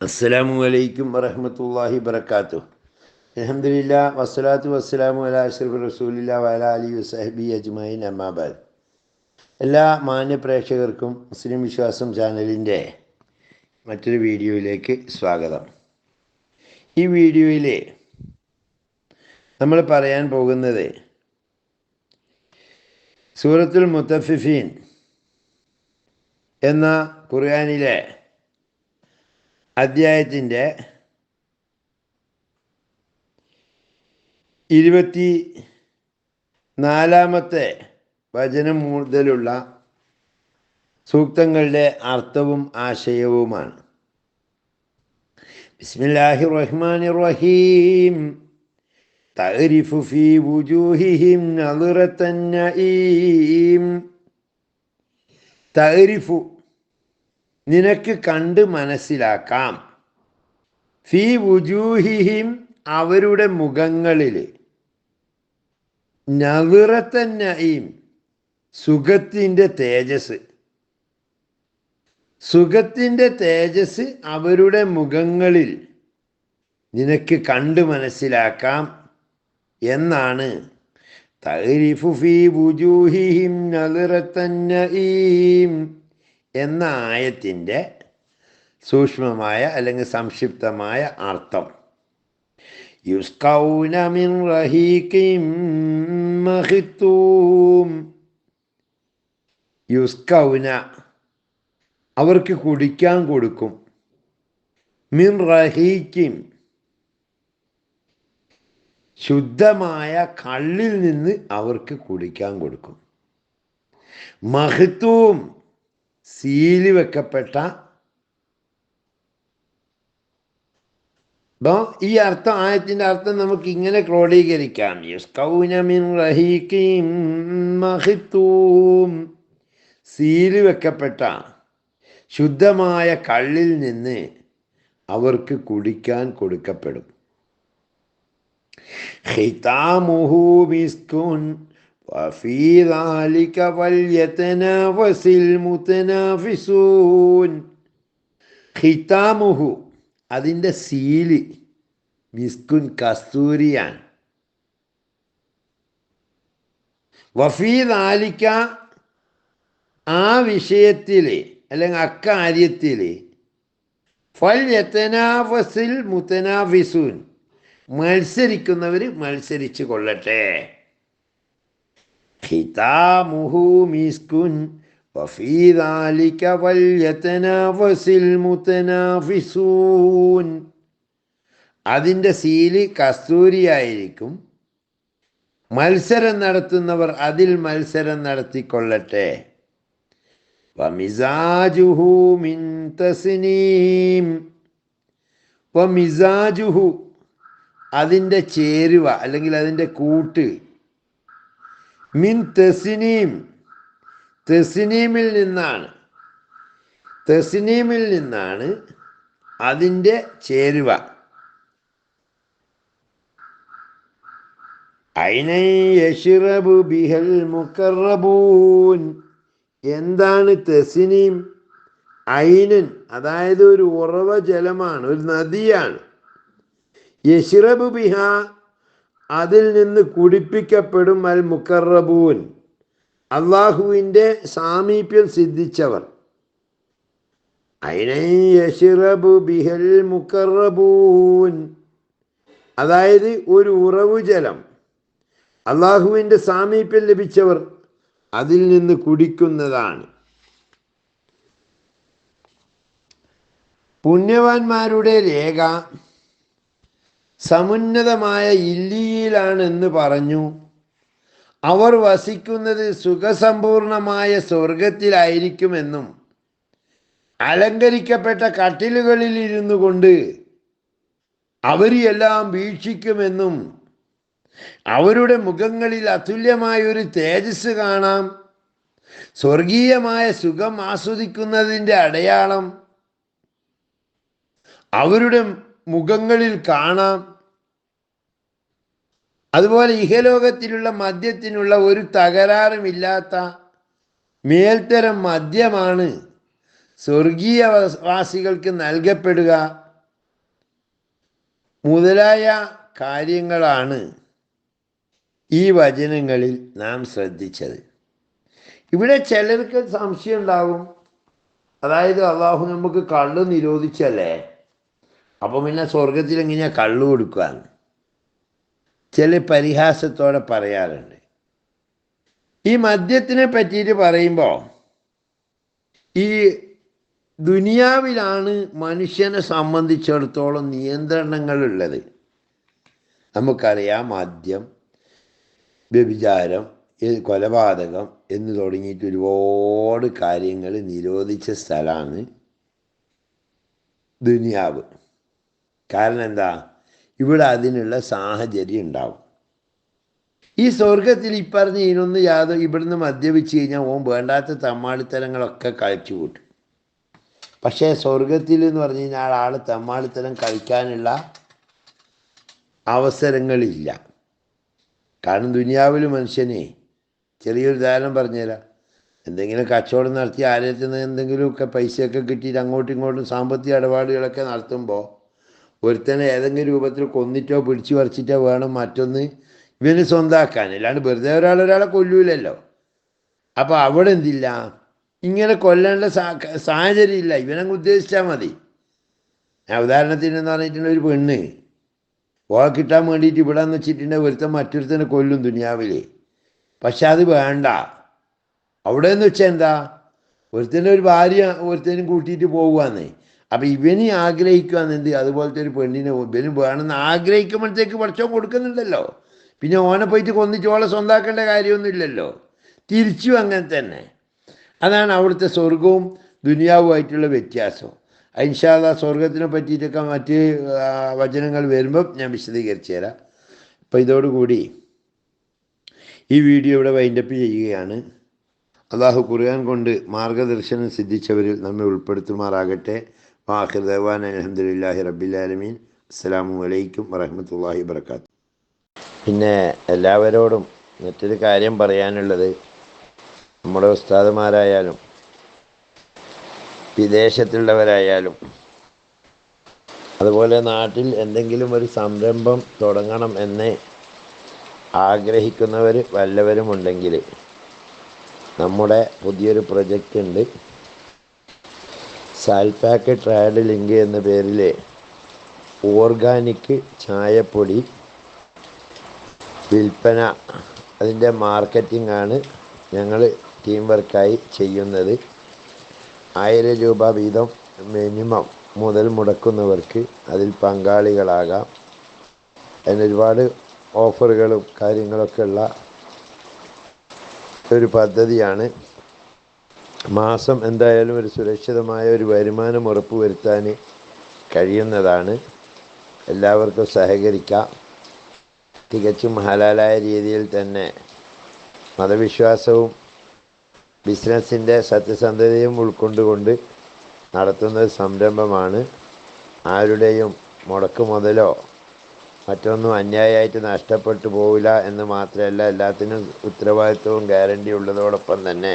അസ്സലാമു അലൈക്കും വറഹമത്തല്ലാഹി വബർക്കാത്തു അലഹമില്ല വസ്സലാത്തു വസ്സലാമു അല അഷ്റഫ് റസൂലില്ല വല അലി വസഹബി അജ്മൈൻ അമ്മാബാദ് എല്ലാ മാന്യ പ്രേക്ഷകർക്കും മുസ്ലിം വിശ്വാസം ചാനലിന്റെ മറ്റൊരു വീഡിയോയിലേക്ക് സ്വാഗതം. ഈ വീഡിയോയിൽ നമ്മൾ പറയാൻ പോകുന്നത് സൂറത്തുൽ മുത്തഫിഫീൻ എന്ന ഖുർആാനിലെ അധ്യായത്തിൻ്റെ ഇരുപത്തി നാലാമത്തെ വചനം മുതലുള്ള സൂക്തങ്ങളുടെ അർത്ഥവും ആശയവുമാണ് ബിസ്മില്ലാഹി റഹ്മാൻ റഹീം تعرف في وجوههم نظرة النعيم تعرف നിനക്ക് കണ്ട് മനസ്സിലാക്കാം. ഫീ വുജൂഹിഹിം അവരുടെ മുഖങ്ങളിൽ നവിറത്തന്നയും സുഖത്തിന്റെ തേജസ്. സുഖത്തിന്റെ തേജസ് അവരുടെ മുഖങ്ങളിൽ. നിനക്ക് കണ്ട് മനസ്സിലാക്കാം എന്നാണ്. തൈരിഫു ഫീ വുജൂഹിഹിം നവിറത്തന്നയും എന്ന ആയത്തിന്റെ സൂക്ഷ്മമായ അല്ലെങ്കിൽ സംക്ഷിപ്തമായ അർത്ഥം. യുസ്കൗന മിൻ മഹിത്തൂം. യുസ്കൗന അവർക്ക് കുടിക്കാൻ കൊടുക്കും. മിൻ റഹീക്കിം ശുദ്ധമായ കള്ളിൽ നിന്ന് അവർക്ക് കുടിക്കാൻ കൊടുക്കും. മഹത്വവും സീൽ വെക്കപ്പെട്ട അപ്പോൾ ഈ അർത്ഥം ആയത്തിന്റെ അർത്ഥം നമുക്ക് ഇങ്ങനെ ക്രോഡീകരിക്കാം. യുസ്കൗനമിൻ റഹീഖീം മഹിത്തൂം സീൽ വെക്കപ്പെട്ട ശുദ്ധമായ കള്ളിൽ നിന്ന് അവർക്ക് കുടിക്കാൻ കൊടുക്കപ്പെടും. وفي ذلك فليتنافس المتنافسون ഖിതാമുഹു അതിൻ്റെ സീല് മിസ്കുൻ കസ്തൂരിയാണ് വഫീ നാലിക്ക ആ വിഷയത്തിൽ അല്ലെങ്കിൽ അക്കാര്യത്തിൽ ഫൽ യത്തനാഫസിൽ മുത്തനാഫിസൂൻ മത്സരിക്കുന്നവർ മത്സരിച്ചു കൊള്ളട്ടെ ഖിതാമുഹു മിസ്കുൻ وفي ذلك فليتنافس المتنافسون അതിൻ്റെ സീല് കസ്തൂരിയായിരിക്കും മത്സരം നടത്തുന്നവർ അതിൽ മത്സരം നടത്തിക്കൊള്ളട്ടെ വമിസാജുഹു മിൻ തസ്നീം വമിസാജുഹു അതിൻ്റെ ചേരുവ അല്ലെങ്കിൽ അതിൻ്റെ കൂട്ട് മിൻ തെസിനീം. തെസിനീമിൽ നിന്നാണ്. തെസിനീമിൽ നിന്നാണ് അതിന്റെ ചേരുവ. ഐനയഷിറബു ബിഹൽ മുക്കറബൂൻ എന്താണ് തെസിനീം? ഐനൻ അതായത് ഒരു ഉറവ ജലമാണ് ഒരു നദിയാണ്. യഷിറബു ബിഹ അതിൽ നിന്ന് കുടിപ്പിക്കപ്പെടും അൽ മുക്കറബൂൻ അള്ളാഹുവിന്റെ സാമീപ്യം സിദ്ധിച്ചവർ. ബിഹൽ അതായത് ഒരു ഉറവു ജലം അള്ളാഹുവിന്റെ സാമീപ്യം ലഭിച്ചവർ അതിൽ നിന്ന് കുടിക്കുന്നതാണ്. പുണ്യവാന്മാരുടെ രേഖ സമുന്നതമായ ഇല്ലിയിലാണെന്ന് പറഞ്ഞു. അവർ വസിക്കുന്നത് സുഖസമ്പൂർണമായ സ്വർഗത്തിലായിരിക്കുമെന്നും അലങ്കരിക്കപ്പെട്ട കട്ടിലുകളിൽ ഇരുന്നു കൊണ്ട് അവരെല്ലാം വീക്ഷിക്കുമെന്നും അവരുടെ മുഖങ്ങളിൽ അതുല്യമായൊരു തേജസ് കാണാം. സ്വർഗീയമായ സുഖം ആസ്വദിക്കുന്നതിന്റെ അടയാളം അവരുടെ മുഖങ്ങളിൽ കാണാം. അതുപോലെ ഇഹലോകത്തിലുള്ള മദ്യത്തിനുള്ള ഒരു തകരാറുമില്ലാത്ത മേൽത്തരം മദ്യമാണ് സ്വർഗീയ വാസികൾക്ക് നൽകപ്പെടുക മുതലായ കാര്യങ്ങളാണ് ഈ വചനങ്ങളിൽ നാം ശ്രദ്ധിച്ചത്. ഇവിടെ ചിലർക്ക് സംശയം ഉണ്ടാകും അതായത് അള്ളാഹു നമുക്ക് കള്ള് നിരോധിച്ചല്ലേ? അപ്പം പിന്നെ സ്വർഗത്തിൽ എങ്ങനെയാ കള്ളു കൊടുക്കുകയാണ് ചില പരിഹാസത്തോടെ പറയാറുണ്ട്. ഈ മദ്യത്തിനെ പറ്റിയിട്ട് പറയുമ്പോൾ ഈ ദുനിയാവിലാണ് മനുഷ്യനെ സംബന്ധിച്ചിടത്തോളം നിയന്ത്രണങ്ങളുള്ളത്. നമുക്കറിയാം മദ്യം വ്യഭിചാരം കൊലപാതകം എന്ന് തുടങ്ങിയിട്ട് ഒരുപാട് കാര്യങ്ങൾ നിരോധിച്ച സ്ഥലമാണ് ദുനിയാവ്. കാരണം എന്താ? ഇവിടെ അതിനുള്ള സാഹചര്യം ഉണ്ടാവും. ഈ സ്വർഗത്തിൽ ഈ പറഞ്ഞ ഇതിനൊന്ന് യാതൊ ഇവിടുന്ന് മദ്യപിച്ച് കഴിഞ്ഞാൽ ഓൻ വേണ്ടാത്ത തമ്മാളിത്തരങ്ങളൊക്കെ കഴിച്ചു കൂട്ടും. പക്ഷേ സ്വർഗത്തിൽ എന്ന് പറഞ്ഞു കഴിഞ്ഞാൽ ആൾ തമ്മാളിത്തരം കഴിക്കാനുള്ള അവസരങ്ങളില്ല. കാരണം ദുനിയാവിൽ മനുഷ്യനെ ചെറിയൊരു ഉദാഹരണം പറഞ്ഞുതരാം. എന്തെങ്കിലും കച്ചവടം നടത്തി ആലയത്തിൽ നിന്ന് എന്തെങ്കിലുമൊക്കെ പൈസയൊക്കെ കിട്ടിയിട്ട് അങ്ങോട്ടും ഇങ്ങോട്ടും സാമ്പത്തിക ഇടപാടുകളൊക്കെ നടത്തുമ്പോൾ ഒരുത്തനെ ഏതെങ്കിലും രൂപത്തിൽ കൊന്നിട്ടോ പിടിച്ചു പറിച്ചിട്ടോ വേണം മറ്റൊന്ന് ഇവന് സ്വന്താക്കാൻ. അല്ലാണ്ട് വെറുതെ ഒരാൾ ഒരാളെ കൊല്ലൂലല്ലോ. അപ്പോൾ അവിടെ എന്തില്ല? ഇങ്ങനെ കൊല്ലേണ്ട സാഹചര്യം ഇല്ല. ഇവനങ്ങ് ഉദ്ദേശിച്ചാൽ മതി. ഞാൻ ഉദാഹരണത്തിന് എന്ന് പറഞ്ഞിട്ടുണ്ടെങ്കിൽ ഒരു പെണ്ണ്. ഓളെ കിട്ടാൻ വേണ്ടിയിട്ട് ഇവിടെ എന്ന് വെച്ചിട്ടുണ്ടെങ്കിൽ ഒരുത്തൻ മറ്റൊരുത്തനെ കൊല്ലും ദുനിയാവിൽ പക്ഷെ അത് വേണ്ട. അവിടെ എന്ന് വെച്ചാൽ എന്താ? ഒരുത്തന്റെ ഒരു ഭാര്യ ഒരുത്തനും കൂട്ടിയിട്ട് പോകുവാന്നേ അപ്പം ഇവന് ആഗ്രഹിക്കുവാന്ന് എന്ത്? അതുപോലത്തെ ഒരു പെണ്ണിനെ ഇവന് വേണമെന്ന് ആഗ്രഹിക്കുമ്പോഴത്തേക്ക് പഠിച്ചോൻ കൊടുക്കുന്നുണ്ടല്ലോ. പിന്നെ ഓനെ പോയിട്ട് കൊന്നിച്ചോളെ സ്വന്താക്കേണ്ട കാര്യമൊന്നുമില്ലല്ലോ. തിരിച്ചു അങ്ങനെ തന്നെ. അതാണ് അവിടുത്തെ സ്വർഗവും ദുനിയാവുമായിട്ടുള്ള വ്യത്യാസം. ഇൻഷാല്ല സ്വർഗത്തിനെ പറ്റിയിട്ടൊക്കെ മറ്റ് വചനങ്ങൾ വരുമ്പം ഞാൻ വിശദീകരിച്ചു തരാം. അപ്പം ഇതോടുകൂടി ഈ വീഡിയോ ഇവിടെ വൈൻഡപ്പ് ചെയ്യുകയാണ്. അള്ളാഹു ഖുർആൻ കൊണ്ട് മാർഗദർശനം സിദ്ധിച്ചവരിൽ നമ്മെ ഉൾപ്പെടുത്തുമാറാകട്ടെ. വാഹിർദവാൻ അലഹമുല്ലാഹി റബ്ബിലാലമീൻ അസ്സാം വലൈക്കും വറഹമത്തല്ലാഹി വർക്കാത്തു പിന്നെ എല്ലാവരോടും മറ്റൊരു കാര്യം പറയാനുള്ളത് നമ്മുടെ ഉസ്താദുമാരായാലും വിദേശത്തുള്ളവരായാലും അതുപോലെ നാട്ടിൽ എന്തെങ്കിലും ഒരു സംരംഭം തുടങ്ങണം എന്ന് ആഗ്രഹിക്കുന്നവർ വല്ലവരുമുണ്ടെങ്കിൽ നമ്മുടെ പുതിയൊരു പ്രൊജക്റ്റ് ഉണ്ട്. സാൽപാക്ക് ട്രയഡ് ലിങ്ക് എന്ന പേരിലെ ഓർഗാനിക് ചായപ്പൊടി വിൽപ്പന. അതിന്റെ മാർക്കറ്റിംഗ് ആണ് ഞങ്ങൾ ടീം വർക്കായി ചെയ്യുന്നത്. ആയിരം രൂപ വീതം മിനിമം മുതൽ മുടക്കുന്നവർക്ക് അതിൽ പങ്കാളികളാകാം. അതിന് ഒരുപാട് ഓഫറുകളും കാര്യങ്ങളൊക്കെ ഉള്ള ഒരു പദ്ധതിയാണ് മാസം എന്തായാലും ഒരു സുരക്ഷിതമായ ഒരു വരുമാനം ഉറപ്പുവരുത്താൻ കഴിയുന്നതാണ്. എല്ലാവർക്കും സഹകരിക്കാം. തികച്ചും ഹലാലായ രീതിയിൽ തന്നെ മതവിശ്വാസവും ബിസിനസ്സിന്റെ സത്യസന്ധതയും ഉൾക്കൊണ്ടുകൊണ്ട് നടത്തുന്ന സംരംഭമാണ്. ആരുടെയും മുടക്ക് മുതലോ മറ്റൊന്നും അന്യായമായിട്ട് നഷ്ടപ്പെട്ടു പോവില്ല എന്ന് മാത്രമല്ല എല്ലാത്തിനും ഉത്തരവാദിത്വവും ഗ്യാരണ്ടി ഉള്ളതോടൊപ്പം തന്നെ